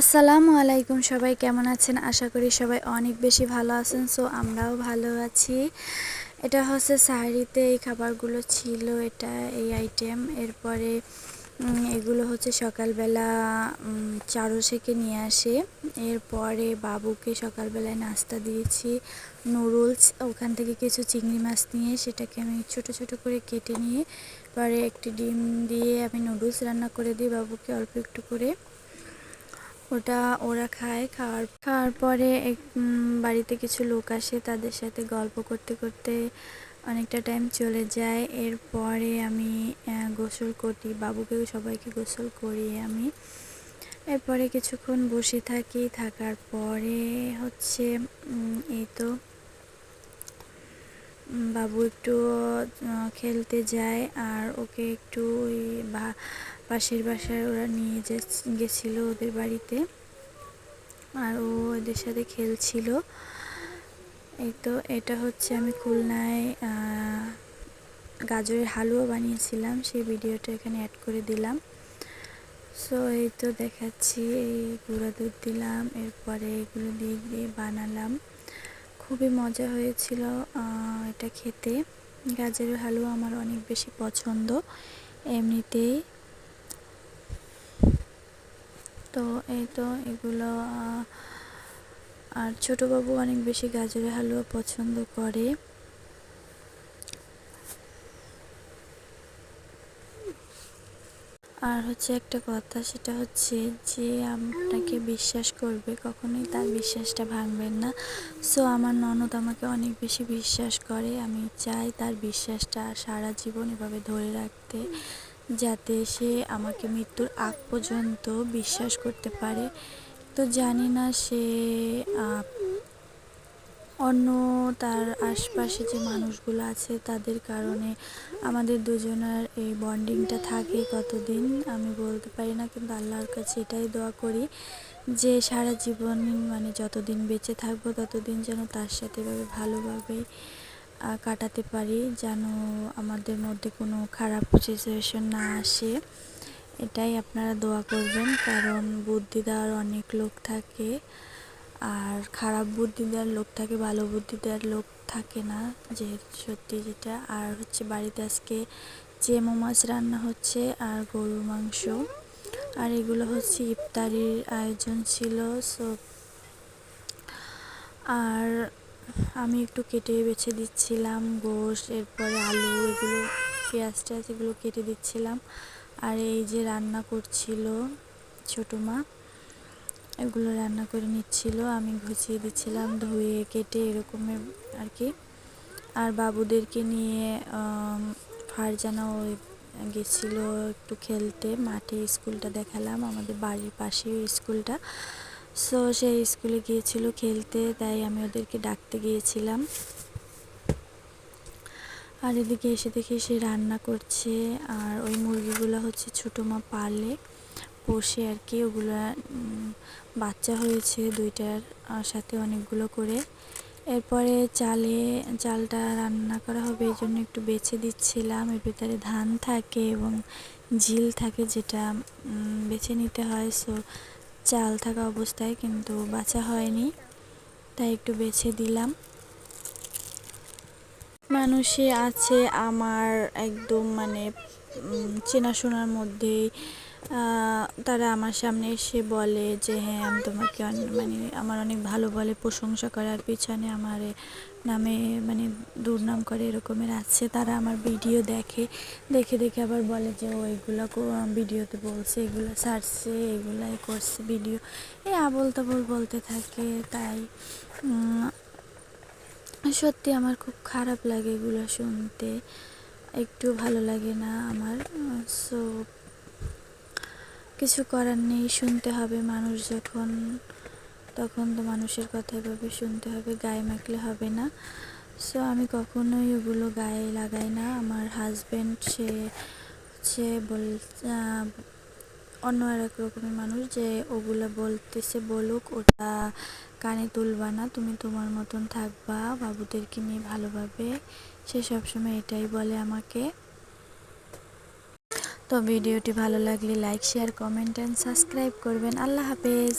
আসসালামু আলাইকুম সবাই, কেমন আছেন? আশা করি সবাই অনেক বেশি ভালো আছেন, সো আমরাও ভালো আছি। এটা হচ্ছে সাহারিতে এই খাবারগুলো ছিল, এটা এই আইটেম এরপরে এগুলো হচ্ছে সকালবেলা চারো থেকে নিয়ে আসে। এরপরে বাবুকে সকালবেলায় নাস্তা দিয়েছি, নুডলস, ওখান থেকে কিছু চিংড়ি মাছ নিয়ে সেটাকে আমি ছোট ছোট করে কেটে নিয়ে, পরে একটি ডিম দিয়ে আমি নুডলস রান্না করে দিই বাবুকে অল্প একটু করে। ওটা ওরা খায়, খাওয়ার খাওয়ার পরে এক- বাড়িতে কিছু লোক আসে, তাদের সাথে গল্প করতে করতে অনেকটা টাইম চলে যায়। এরপরে আমি গোসল করি বাবুকে সবাইকে গোসল করি আমি। এরপরে কিছুক্ষণ বসে থাকি, থাকার পরে হচ্ছে এই তো বাবু একটু খেলতে যায় আর ওকে একটু ওই পাশের বাসায় ওরা নিয়ে গেছিল ওদের বাড়িতে। আর ও ওদের সাথে খেলছিল। এই তো এটা হচ্ছে আমি খুলনায় গাজরের হালুয়া বানিয়েছিলাম। সেই ভিডিওটা এখানে অ্যাড করে দিলাম। সো এই তো দেখাচ্ছি, এই গুঁড়া দুধ দিলাম, এরপরে এগুলো দিয়ে দিয়ে বানালাম। খুবই মজা হয়েছিল এটা খেতে। গাজরের হালুয়া আমার অনেক বেশি পছন্দ, এমনিতেই। তো এই তো এগুলো আর ছোটবাবু অনেক বেশি গাজরের হালুয়া পছন্দ করে। আর হচ্ছে একটা কথা, সেটা হচ্ছে যে আপনাকে বিশ্বাস করবে, কখনোই তার বিশ্বাসটা ভাঙবেন না। সো আমার ননদ আমাকে অনেক বেশি বিশ্বাস করে। আমি চাই তার বিশ্বাসটা সারা জীবন এভাবে ধরে রাখতে, যাতে সে আমাকে মৃত্যুর আগ পর্যন্ত বিশ্বাস করতে পারে। তো জানি না সে অন্য তার আশপাশে যে মানুষগুলো আছে, তাদের কারণে আমাদের দুজনের এই বন্ডিংটা থাকে কতদিন, আমি বলতে পারি না, কিন্তু আল্লাহর কাছে এটাই দোয়া করি যে সারা জীবন মানে যতদিন বেঁচে থাকব, ততদিন যেন তার সাথে এভাবে ভালোভাবে কাটাতে পারি, যেন আমাদের মধ্যে কোনো খারাপ সিচুয়েশন না আসে। এটাই আপনারা দোয়া করবেন, কারণ বুদ্ধি দেওয়ার অনেক লোক থাকে। আর খারাপ বুদ্ধি দেওয়ার লোক থাকে, ভালো বুদ্ধি দেওয়ার লোক থাকে না, যে সত্যি যেটা। আর হচ্ছে বাড়িতে আজকে চেমো মাছ রান্না হচ্ছে আর গরুর মাংস। আর এগুলো হচ্ছে ইফতারির আয়োজন ছিল, সো আর আমি একটু কেটে বেছে দিচ্ছিলাম, গোশ, এরপরে আলু, এগুলো পেঁয়াজ টেয়াজ এগুলো কেটে দিচ্ছিলাম। আর এই যে রান্না করছিল ছোটো মা এগুলো রান্না করে নিচ্ছিল, আমি গুছিয়ে দিচ্ছিলাম, ধুয়ে, কেটে এরকমের আর কি। আর বাবুদেরকে নিয়ে ফারজানা ওই গেছিল একটু খেলতে, মাঠে স্কুলটা দেখালাম, আমাদের বাড়ির পাশে স্কুলটা। সো সেই স্কুলে গিয়েছিল খেলতে, তাই আমি ওদেরকে ডাকতে গিয়েছিলাম। আর এদিকে এসে দেখি সে রান্না করছে, আর ওই মুরগিগুলো হচ্ছে ছোটো মা পালে। পোষে আর কি, ওগুলো বাচ্চা হয়েছে দুইটার সাথে অনেকগুলো করে। এরপরে চালে, চালটা রান্না করা হবে, এই জন্য একটু বেছে দিচ্ছিলাম। এর ভিতরে ধান থাকে এবং ঝিল থাকে যেটা বেছে নিতে হয়। সো, চাল থাকা অবস্থায় কিন্তু বাছা হয়নি, তাই একটু বেছে দিলাম। মানুষে আছে আমার একদম মানে চেনাশোনার মধ্যেই তারা আমার সামনে এসে বলে যে হ্যাঁ আমি তোমাকে মানে আমার অনেক ভালো বলে, প্রশংসা করার পিছনে আমার নামে মানে দুর্নাম করে এরকমের আছে। তারা আমার ভিডিও দেখে দেখে দেখে আবার বলে যে, ও, এগুলো ভিডিওতে বলছে, এগুলো ছাড়ছে, এগুলাই করছে ভিডিও। এই আবল তাবল বলতে থাকে, তাই সত্যি আমার খুব খারাপ লাগে এগুলো শুনতে। একটু ভালো লাগে না আমার, সো কিছু করার নেই, শুনতে হবে মানুষ যখন, তখন তো মানুষের কথা এভাবে শুনতে হবে, গায়ে মাখলে হবে না। সো আমি কখনোই ওগুলো গায়ে লাগাই না। আমার হাজব্যান্ড সে হচ্ছে বল অন্য আর এক রকমের মানুষ যে ওগুলো বলতেছে, বলুক, ওটা কানে তুলবা না, তুমি তোমার মতন থাকবা, বাবুদেরকে নিয়ে ভালোভাবে, সে সবসময় এটাই বলে আমাকে। তো ভিডিওটি ভালো লাগলে like share comment and subscribe করবেন। আল্লাহ হাফেজ।